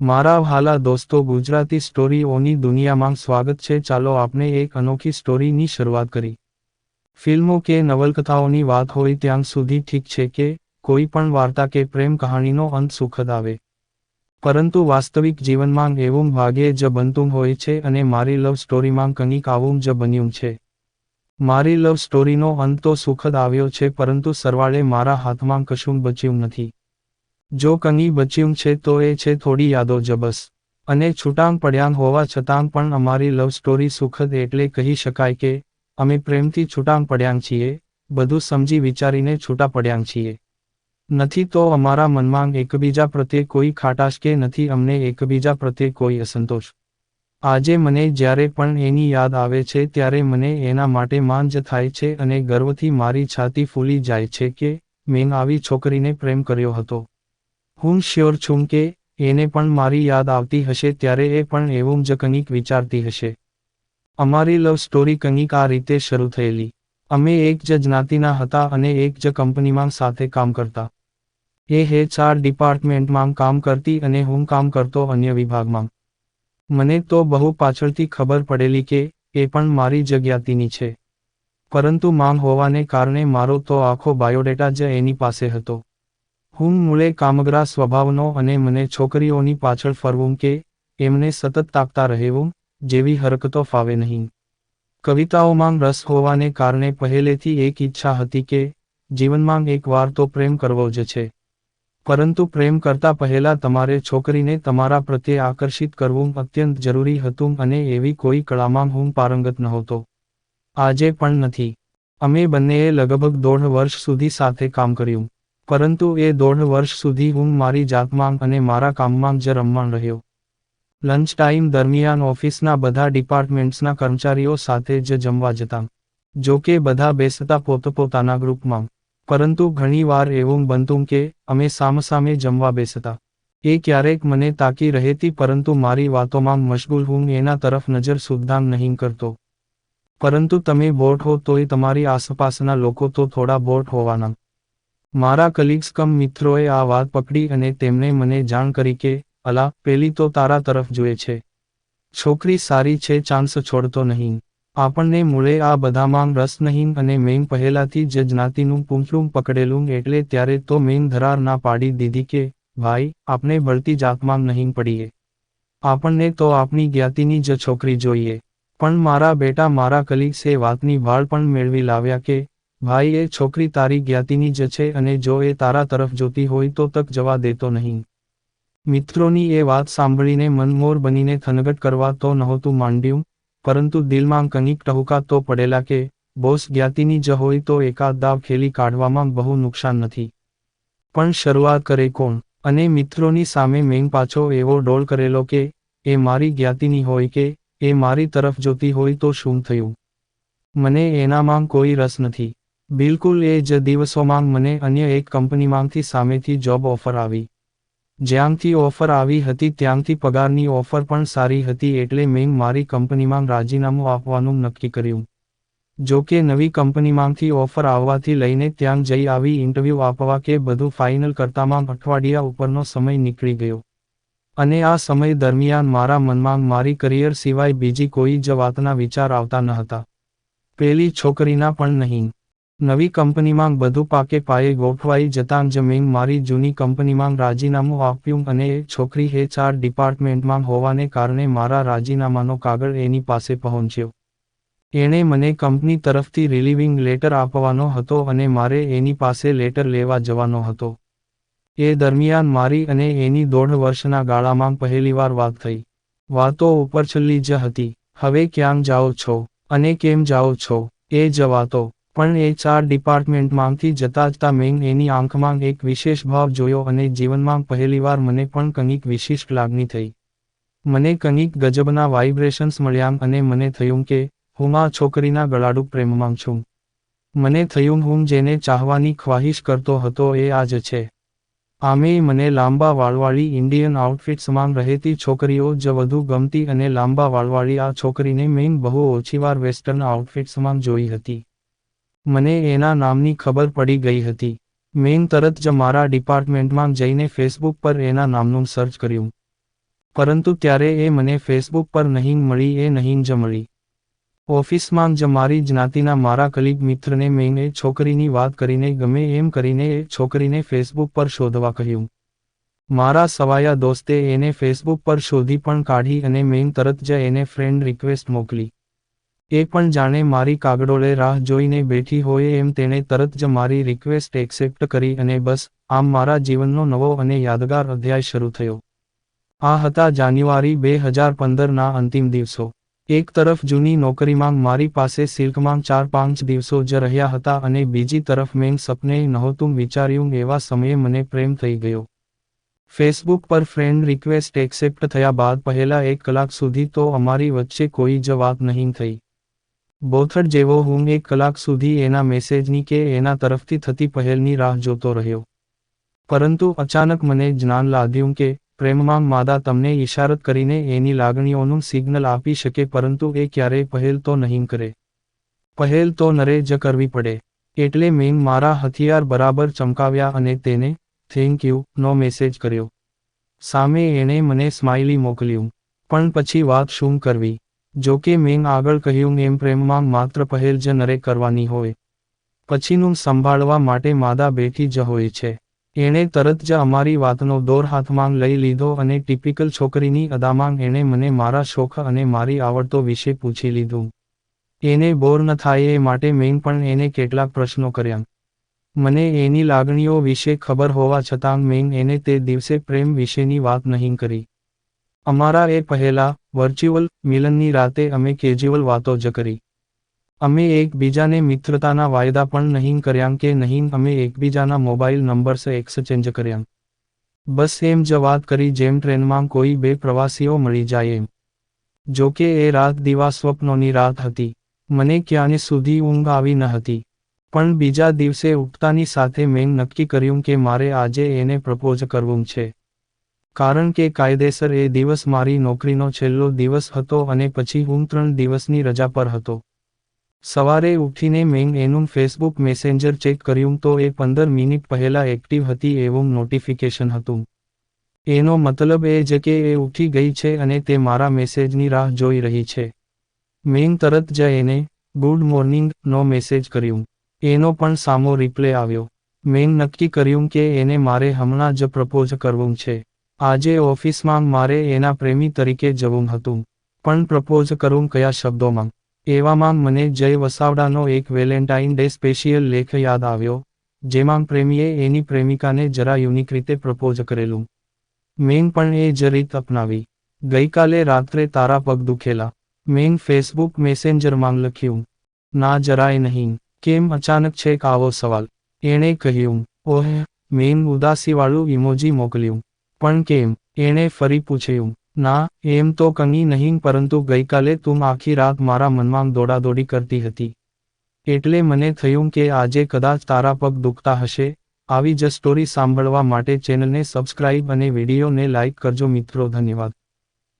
મારા વહાલા દોસ્તો, ગુજરાતી સ્ટોરીઓની દુનિયામાં સ્વાગત છે. ચાલો આપણે એક અનોખી સ્ટોરીની શરૂઆત કરી. ફિલ્મો કે નવલકથાઓની વાત હોય ત્યાં સુધી ઠીક છે કે કોઈ પણ વાર્તા કે પ્રેમ કહાણીનો અંત સુખદ આવે. પરંતુ વાસ્તવિક જીવનમાં એવું ભાગે જ બનતું હોય છે અને મારી લવ સ્ટોરીમાં કંઈક આવું જ બન્યું છે. મારી લવ સ્ટોરીનો અંત તો સુખદ આવ્યો છે, પરંતુ સરવાળે મારા હાથમાં કશું બચ્યું નથી. જો કંઈ બચ્યું છે તો એ છે થોડી યાદો જ બસ અને છૂટાંગ પડ્યાં હોવા છતાં પણ અમારી લવ સ્ટોરી સુખદ એટલે કહી શકાય કે, અમે પ્રેમથી છૂટાંગ પડ્યાં છીએ, બધું સમજી વિચારીને છૂટા પડ્યાં છીએ. નથી તો અમારા મનમાં એકબીજા પ્રત્યે કોઈ ખાટાશ કે નથી અમને એકબીજા પ્રત્યે કોઈ અસંતોષ. આજે મને જ્યારે પણ એની યાદ આવે છે ત્યારે મને એના માટે માન જ થાય છે અને ગર્વથી મારી છાતી ફૂલી જાય છે કે, મેં આવી છોકરીને પ્રેમ કર્યો હતો. હું શ્યોર છું કે એને પણ મારી યાદ આવતી હશે ત્યારે એ પણ એવું જ કંઈક વિચારતી હશે. અમારી લવ સ્ટોરી કંઈક આ રીતે શરૂ થયેલી. અમે એક જ જ્ઞાતિના હતા અને એક જ કંપનીમાં સાથે કામ કરતા. એ હે ચાર ડિપાર્ટમેન્ટમાં કામ કરતી અને હું કામ કરતો અન્ય વિભાગમાં. મને તો બહુ પાછળથી ખબર પડેલી કે એ પણ મારી જગ્યાતીની છે. પરંતુ માંગ હોવાને કારણે મારો તો આખો બાયોડેટા જ એની પાસે હતો. હું મૂળે કામગરા સ્વભાવનો અને મને છોકરીઓની પાછળ ફરવું કે એમને સતત તાકતા રહેવું, જેવી હરકતો ફાવે નહીં. કવિતાઓમાં રસ હોવાને કારણે પહેલેથી એક ઈચ્છા હતી કે જીવનમાં એક વાર તો પ્રેમ કરવો જ છે. પરંતુ પ્રેમ કરતા પહેલા તમારે છોકરીને તમારા પ્રત્યે આકર્ષિત કરવું અત્યંત જરૂરી હતું અને એવી કોઈ કળામાં હું પારંગત નહોતો. આજે પણ નથી. અમે બંનેએ લગભગ દોઢ વર્ષ સુધી સાથે કામ કર્યું. પરંતુ એ દોઢ વર્ષ સુધી હું મારી જાતમાં અને મારા કામમાં જ રમવાણ રહ્યો. લંચ ટાઈમ દરમિયાન ઓફિસના બધા ડિપાર્ટમેન્ટ્સના કર્મચારીઓ સાથે જ જમવા જતા, જો કે બધા બેસતા પોતપોતાના ગ્રુપમાં. પરંતુ ઘણીવાર એવું બનતું કે અમે સામસામે જમવા બેસતા. એ ક્યારેક મને તાકી રહેતી પરંતુ મારી વાતોમાં મશગુલ હું એના તરફ નજર સુદ્ધાં નહીં કરતો. પરંતુ તમે બોટ હો તોય તમારી આસપાસના લોકો તો થોડા બોટ હોવાના. મારા કલીગ્સ કમ મિત્રોએ આ વાત પકડી અને તેમણે મને જાણ કરી કે, અલા, પેલી તો તારા તરફ જુએ છે. છોકરી સારી છે ચાન્સ છોડતો નહીં. આપણને મૂળે આ બધામાં રસ નહીં અને મેં પહેલાથી જ જ્ઞાતિનું પૂંછડું પકડેલું એટલે ત્યારે તો મેં ધરાર ના પાડી દીધી કે, ભાઈ, આપણે ભળતી જાતમાં નહીં પડીએ. આપણને તો આપણી જ્ઞાતિની જ છોકરી જોઈએ. પણ મારા બેટા, મારા કલીગ્સે વાતની ભાળ પણ મેળવી લાવ્યા કે ભાઈ એ છોકરી તારી જ્ઞાતિની જ છે અને જો એ તારા તરફ જોતી હોય તો તક જવા દેતો નહીં. મિત્રોની એ વાત સાંભળીને મનમોર બનીને થનગટ કરવા તો નહોતું માંડ્યું, પરંતુ દિલમાં કંઈક ટહુકા તો પડેલા કે, બોસ જ્ઞાતિની જ હોય તો એકાદ દાવ ખેલી કાઢવામાં બહુ નુકસાન નથી. પણ શરૂઆત કરે કોણ? અને મિત્રોની સામે મેં પાછો એવો ડોલ કરેલો કે, એ મારી જ્ઞાતિની હોય કે, એ મારી તરફ જોતી હોય તો શું થયું? મને એનામાં કોઈ રસ નથી. બિલકુલ એ જ દિવસોમાં મને અન્ય એક કંપનીમાંથી સામેથી જોબ ઓફર આવી. જ્યાંથી ઓફર આવી હતી ત્યાંથી પગારની ઓફર પણ સારી હતી એટલે મેં મારી કંપનીમાં રાજીનામું આપવાનું નક્કી કર્યું. જો કે નવી કંપનીમાંથી ઓફર આવવાથી લઈને ત્યાં જઈ આવી ઇન્ટરવ્યૂ આપવા કે બધું ફાઇનલ કરતામાં અઠવાડિયા ઉપરનો સમય નીકળી ગયો. અને આ સમય દરમિયાન મારા મનમાં મારી કરિયર સિવાય બીજી કોઈ જ વાતના વિચાર આવતા ન હતા. પેલી છોકરીના પણ નહીં. નવી કંપનીમાં બધું પાકે પાયે ગોઠવાઈ જતાં જ મારી જૂની કંપનીમાં રાજીનામું આપ્યું અને એ છોકરી હે ચાર ડિપાર્ટમેન્ટમાં હોવાને કારણે મારા રાજીનામાનો કાગળ એની પાસે પહોંચ્યો. એણે મને કંપની તરફથી રિલીવિંગ લેટર આપવાનો હતો અને મારે એની પાસે લેટર લેવા જવાનો હતો. એ દરમિયાન મારી અને એની દોઢ વર્ષના ગાળામાં પહેલીવાર વાત થઈ. વાતો ઉપરછલ્લી જ હતી. હવે ક્યાં જાઓ છો? અને કેમ જાઓ છો એ જવાતો વાતો. પણ એ ચાર ડિપાર્ટમેન્ટમાંથી જતા જતા મેં એની આંખમાં એક વિશેષ ભાવ જોયો અને જીવનમાં પહેલીવાર મને પણ કંઈક વિશિષ્ટ લાગણી થઈ. મને કંઈક ગજબના વાઇબ્રેશન્સ મળ્યા અને મને થયું કે, હું આ છોકરીના ગળાડુ પ્રેમમાં છું. મને થયું હું જેને ચાહવાની ખ્વાહિશ કરતો હતો એ આજ છે. આમે મને લાંબા વાળવાળી ઇન્ડિયન આઉટફિટ્સમાં રહેતી છોકરીઓ જ વધુ ગમતી અને લાંબા વાળવાળી આ છોકરીને મેં બહુ ઓછીવાર વેસ્ટર્ન આઉટફિટ્સમાં જોઈ હતી. મને એના નામની ખબર પડી ગઈ હતી. મેં તરત જ મારા ડિપાર્ટમેન્ટમાં જઈને ફેસબુક પર એના નામનું સર્ચ કર્યું. પરંતુ ત્યારે એ મને ફેસબુક પર નહીં મળી, એ નહીં જ મળી. ઓફિસમાં જ મારી જ્ઞાતિના મારા કલીગ મિત્રને મેં એ છોકરીની વાત કરીને, ગમે એમ કરીને એ છોકરીને ફેસબુક પર શોધવા કહ્યું. મારા સવાયા દોસ્તે એને ફેસબુક પર શોધી પણ કાઢી અને મેં તરત જ એને ફ્રેન્ડ રિક્વેસ્ટ મોકલી. એ પણ જાણે મારી કાગડોળે રાહ જોઈને બેઠી હોય એમ તેણે તરત જ મારી રિક્વેસ્ટ એક્સેપ્ટ કરી અને બસ, આમ મારા જીવનનો નવો અને યાદગાર અધ્યાય શરૂ થયો. આ હતા જાન્યુઆરી બે હજાર પંદરના અંતિમ દિવસો. એક તરફ જૂની નોકરીમાં મારી પાસે સિલ્કમાં ચાર પાંચ દિવસો જ રહ્યા હતા અને બીજી તરફ મેં સપને નહોતું વિચાર્યું એવા સમયે મને પ્રેમ થઈ ગયો. ફેસબુક પર ફ્રેન્ડ રિક્વેસ્ટ એક્સેપ્ટ થયા બાદ પહેલા એક કલાક સુધી તો અમારી વચ્ચે કોઈ જ વાત નહીં થઈ. બોથડ જેવો હું એક કલાક સુધી એના મેસેજની કે એના તરફથી થતી પહેલની રાહ જોતો રહ્યો. પરંતુ અચાનક મને જ્ઞાન લાદ્યું કે પ્રેમમાં માદા તમને ઇશારત કરીને એની લાગણીઓનું સિગ્નલ આપી શકે પરંતુ એ ક્યારેય પહેલ તો નહીં કરે. પહેલ તો નરે જ કરવી પડે. એટલે મેં મારા હથિયાર બરાબર ચમકાવ્યા અને તેને થેન્ક યુ નો મેસેજ કર્યો. સામે એણે મને સ્માઇલી મોકલ્યું. પણ પછી વાત શું કરવી? જો કે મેં આગળ કહ્યું એમ પ્રેમમાં માત્ર પહેલ જ નરે કરવાની હોય. પછીનું સંભાળવા માટે માદા બેઠી જ હોય છે. એણે તરત જ અમારી વાતનો દોર હાથમાં લઈ લીધો અને ટિપિકલ છોકરીની અદામાં એણે મને મારા શોખ અને મારી આવડતો વિશે પૂછી લીધું. એને બોર ન થાય એ માટે મેં પણ એને કેટલાક પ્રશ્નો કર્યા. મને એની લાગણીઓ વિશે ખબર હોવા છતાં મેં એને તે દિવસે પ્રેમ વિશેની વાત નહીં કરી. અમારા એ પહેલા વર્ચ્યુઅલ મિલનની રાતે અમે કેજ્યુઅલ વાતો જ કરી. અમે એકબીજાને મિત્રતાના વાયદા પણ નહીં કર્યા કે નહીં અમે એકબીજાના મોબાઈલ નંબર્સ એક્સચેન્જ કર્યા બસ એમ જ વાત કરી જેમ ટ્રેનમાં કોઈ બે પ્રવાસીઓ મળી જાય એમ. જો કે એ રાત દીવા સ્વપ્નોની રાત હતી. મને ક્યાંને સુધી ઊંઘ આવી ન હતી. પણ બીજા દિવસે ઉઠતાની સાથે મેં નક્કી કર્યું કે મારે આજે એને પ્રપોઝ કરવું છે. કારણ કે કાયદેસર એ દિવસ મારી નોકરીનો છેલ્લો દિવસ હતો અને પછી હું ત્રણ દિવસની રજા પર હતો. સવારે ઉઠીને મેં એનું ફેસબુક મેસેન્જર ચેક કર્યું તો એ પંદર મિનિટ પહેલા એક્ટિવ હતી એવું નોટિફિકેશન હતું. એનો મતલબ એ જ કે એ ઉઠી ગઈ છે અને તે મારા મેસેજની રાહ જોઈ રહી છે. મેં તરત જ એને ગુડ મોર્નિંગ નો મેસેજ કર્યું. એનો પણ સામો રિપ્લે આવ્યો. મેં નક્કી કર્યું કે એને મારે હમણાં જ પ્રપોઝ કરવું છે. આજે ઓફિસમાં મારે એના પ્રેમી તરીકે જવું હતું, પણ પ્રપોઝ કરવું કયા શબ્દોમાં. એવામાં મને જય વસાવડાનો એક વેલેન્ટાઇન ડે સ્પેશિયલ લેખ યાદ આવ્યો, જેમાં પ્રેમીએ એની પ્રેમિકાને જરા યુનિક રીતે પ્રપોઝ કરેલું. મેં પણ એ જ રીત અપનાવી. ગઈકાલે રાત્રે તારા પગ દુખેલા. મેં ફેસબુક મેસેન્જરમાં લખ્યું, ના જરાય નહીં. કેમ અચાનક છે આવો સવાલ. એણે કહ્યું, ઓહ. મેં ઉદાસીવાળું ઇમોજી મોકલ્યું. પણ કેમ? એણે ફરી પૂછ્યું, ના, એમ તો કંઈ નહીં, પરંતુ ગઈકાલે તું આખી રાત મારા મનમાં દોડાદોડી કરતી હતી. એટલે મને થયું કે આજે કદાચ તારા પગ દુખતા હશે. આવી જ સ્ટોરી સાંભળવા માટે ચેનલને સબસ્ક્રાઇબ અને વિડીયોને લાઇક કરજો મિત્રો, ધન્યવાદ.